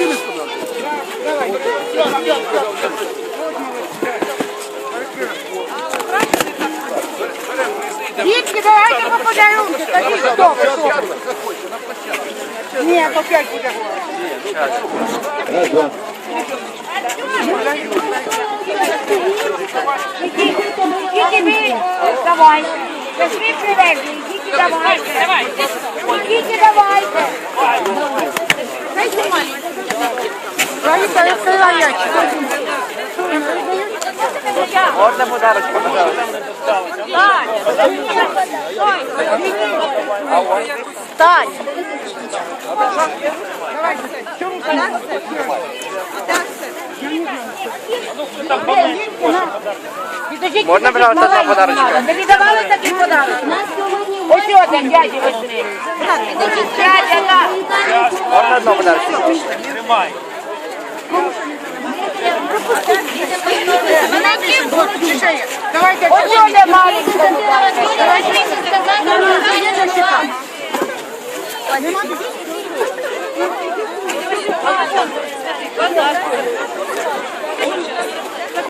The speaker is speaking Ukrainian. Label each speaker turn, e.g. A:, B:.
A: Один сказав. Давай. Дітки, давайте по подарунки. Ходіть вдома. Ні, по п'ять буде говорити. Тільки ви давайте. Пішли привезли, тільки давайте. Давайте. Гаїта, відкрила ящик.
B: Можна подарочку, пожалуйста?
A: Стань.
B: Можна, пожалуйста, два подарочка?
A: Не віддавали такий подарок? Ось один дяді візьми. Дядя, на.
B: Можна одного подарочку?
A: Давайте. Ось один маленький.